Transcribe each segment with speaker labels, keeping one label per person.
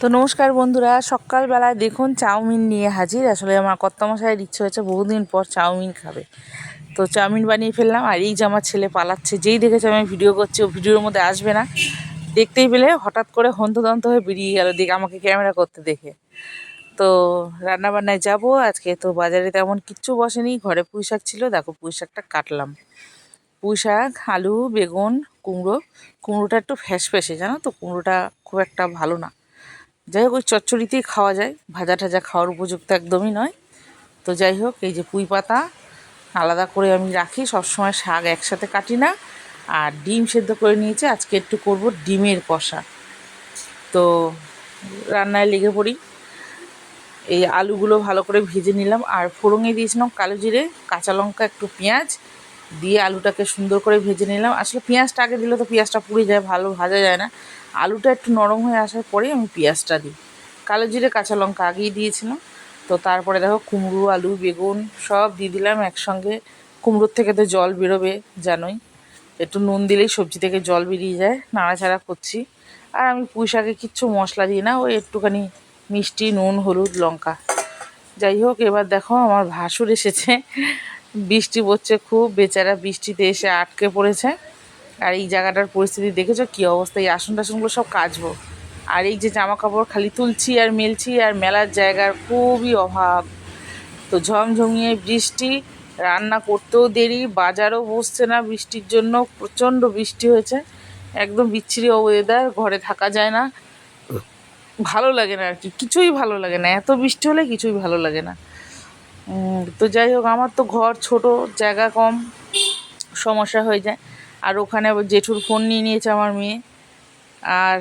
Speaker 1: তো নমস্কার বন্ধুরা, সকালবেলায় দেখুন চাউমিন নিয়ে হাজির। আসলে আমার কর্তামশাইয়ের ইচ্ছে হচ্ছে বহুদিন পর চাউমিন খাবে। তো চাউমিন বানিয়ে ফেললাম, আর এই যে আমার ছেলে পালাচ্ছে, যেই দেখেছে আমি ভিডিও করছি, ও ভিডিওর মধ্যে আসবে না। দেখতেই পেলে হঠাৎ করে হন্তদন্ত হয়ে বেরিয়ে গেল, দেখে আমাকে ক্যামেরা করতে দেখে। তো রান্নাবান্নায় যাব, আজকে তো বাজারে তেমন কিচ্ছু বসেনি, ঘরে পুঁই শাক ছিল, দেখো পুঁই শাকটা কাটলাম। পুঁই শাক, আলু, বেগুন, কুমড়ো, কুমড়োটা একটু ফ্যাস ফ্যাসে, জানো তো? কুমড়োটা খুব একটা ভালো না। যাই হোক, ওই চচ্চড়িতেই খাওয়া যায়। ভাজা ঠাজা খাওয়ার উপযুক্ত একদমই নয়। তো যাই হোক, এই যে পুঁই পাতা, আলাদা করে আমি রাখি। সবসময় শাক একসাথে কাটি না। আর ডিম সেদ্ধ করে নিয়েছি। আজকে একটু করব ডিমের কষা। তো রান্নায় লেগে পড়ি। এই আলুগুলো ভালো করে ভেজে নিলাম। আর ফোড়ঙে দিয়েছিলাম কালো জিরে, কাঁচা লঙ্কা, একটু পেঁয়াজ দিয়ে আলুটাকে সুন্দর করে ভেজে নিলাম। আসলে পেঁয়াজটা আগে দিলে তো পেঁয়াজটা পুড়ে যায়, ভালো ভাজা যায় না। আলুটা একটু নরম হয়ে আসার পরেই আমি পেঁয়াজটা দিই। কালো জিরে, কাঁচা লঙ্কা আগেই দিয়েছিলাম। তো তারপরে দেখো কুমড়ো, আলু, বেগুন সব দিয়ে দিলাম একসঙ্গে। কুমড়োর থেকে তো জল বেরোবে জানোই। একটু নুন দিলেই সবজি থেকে জল বেরিয়ে যায়, নাড়াচাড়া করছি। আর আমি পুঁই শাকে কিচ্ছু মশলা দিই না, ওই একটুখানি মিষ্টি, নুন, হলুদ, লঙ্কা। যাই হোক, এবার দেখো আমার ভাসুর এসেছে। বৃষ্টি পড়ছে খুব, বেচারা বৃষ্টিতে এসে আটকে পড়েছে। আর এই জায়গাটার পরিস্থিতি দেখেছ? কী অবস্থা? এই আসন টাসনগুলো সব কাচবো। আর এই যে জামা কাপড় খালি তুলছি আর মেলছি আর মেলার জায়গার খুবই অভাব। তো ঝমঝমিয়ে বৃষ্টি, রান্না করতেও দেরি, বাজারও বসছে না বৃষ্টির জন্য, প্রচণ্ড বৃষ্টি হয়েছে। একদম বিচ্ছিরি ওয়েদার ঘরে থাকা যায় না। ভালো লাগে না আর কি, কিছুই ভালো লাগে না। এত বৃষ্টি হলে কিছুই ভালো লাগে না। তো যাই হোক, আমার তো ঘর ছোট, জায়গা কম, সমস্যা হয়ে যায়। আর ওখানে জেঠুর ফোন নিয়ে নিয়েছে আমার মেয়ে। আর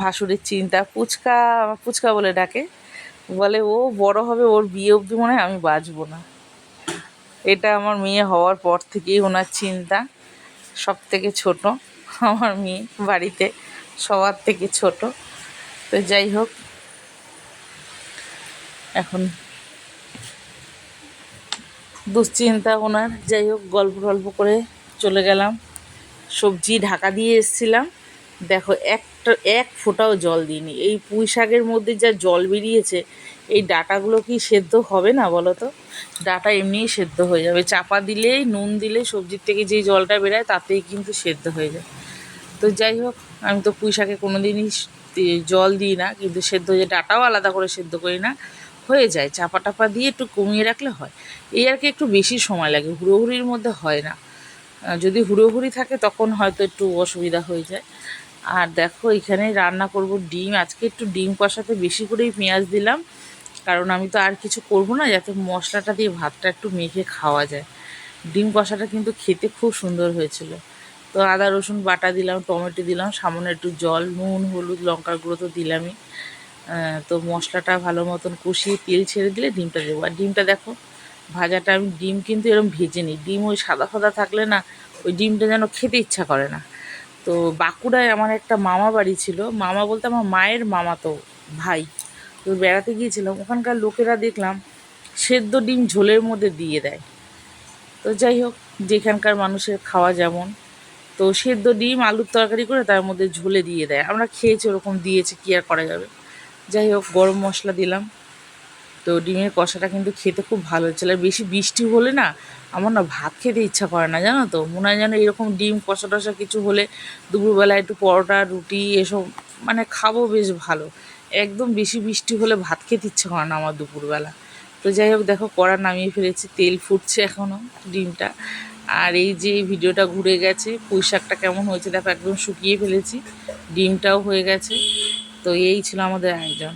Speaker 1: ভাসুরের চিন্তা, পুচকা পুচকা বলে ডাকে। বলে, ও বড় হবে, ওর বিয়ে অবধি মনে হয় আমি বাঁচবো না। এটা আমার মেয়ে হওয়ার পর থেকেই ওনার চিন্তা। সব থেকে ছোট আমার মেয়ে বাড়িতে, সবার থেকে ছোট। তো যাই হোক, এখন দুশ্চিন্তা ওনার। যাই হোক, গল্প টল্প করে চলে গেলাম। সবজি ঢাকা দিয়ে এসেছিলাম। দেখো, একটা, এক ফোঁটাও জল দিইনি। এই পুঁই শাকের মধ্যে যা জল বেরিয়েছে, এই ডাটাগুলো কি সেদ্ধ হবে না বলো তো? ডাটা এমনিই সেদ্ধ হয়ে যাবে। চাপা দিলেই, নুন দিলে সবজির থেকে যেই জলটা বেরোয়, তাতেই কিন্তু সেদ্ধ হয়ে যায়। তো যাই হোক, আমি তো পুঁই শাকে কোনো দিনই জল দিই না, কিন্তু সেদ্ধ হয়ে ডাটাও আলাদা করে সেদ্ধ করি না। হয়ে যায় চাপা টাপা দিয়ে একটু কমিয়ে রাখলে হয়। এই আর কি একটু বেশি সময় লাগে, হুড়োহুড়ির মধ্যে হয় না। যদি হুড়োহুড়ি থাকে তখন হয়তো একটু অসুবিধা হয়ে যায়। আর দেখো, এখানে রান্না করব ডিম। আজকে একটু ডিম কষাতে বেশি করেই পেঁয়াজ দিলাম। কারণ আমি তো আর কিছু করব না, যাতে মশলাটা দিয়ে ভাতটা একটু মেখে খাওয়া যায়। ডিম কষাটা কিন্তু খেতে খুব সুন্দর হয়েছিল। তো আদা, রসুন বাটা দিলাম, টমেটো দিলাম, সামান্য একটু জল, নুন, হলুদ, লঙ্কার গুঁড়ো তো দিলামই। তো মশলাটা ভালো মতন কষিয়ে তেল ছেড়ে দিলে ডিমটা দেবো। আর ডিমটা দেখো, ভাজাটা আমি ডিম কিন্তু এরকম ভেজে নিই। ডিম ওই সাদা সাদা থাকলে না, ওই ডিমটা যেন খেতে ইচ্ছা করে না। তো বাঁকুড়ায় আমার একটা মামা বাড়ি ছিল। মামা বলতে আমার মায়ের মামা তো ভাই। তো বেড়াতে গিয়েছিলাম, ওখানকার লোকেরা দেখলাম সেদ্ধ ডিম ঝোলের মধ্যে দিয়ে দেয়। তো যাই হোক, যেখানকার মানুষের খাওয়া যেমন। তো সেদ্ধ ডিম, আলুর তরকারি করে তার মধ্যে ঝোলে দিয়ে দেয়। আমরা খেয়েছি, ওরকম দিয়েছে, কী আর করা যাবে? যাই হোক, গরম মশলা দিলাম। তো ডিমের কষাটা কিন্তু খেতে খুব ভালো হচ্ছিল আর বেশি বৃষ্টি হলে না, আমার না ভাত খেতে ইচ্ছা করে না, জানো তো? মনে হয় যেন এরকম ডিম কষা টষা কিছু হলে দুপুরবেলা একটু পরোটা, রুটি এসব মানে খাব বেশ ভালো। একদম বেশি বৃষ্টি হলে ভাত খেতে ইচ্ছা করে না আমার দুপুরবেলা। তো যাই হোক, দেখো কড়া নামিয়ে ফেলেছি, তেল ফুটছে এখনও ডিমটা। আর এই যে ভিডিওটা ঘুরে গেছে পুঁই শাকটা কেমন হয়েছে, দেখো একদম শুকিয়ে ফেলেছি। ডিমটাও হয়ে গেছে। তো এই ছিল আমাদের আয়োজন।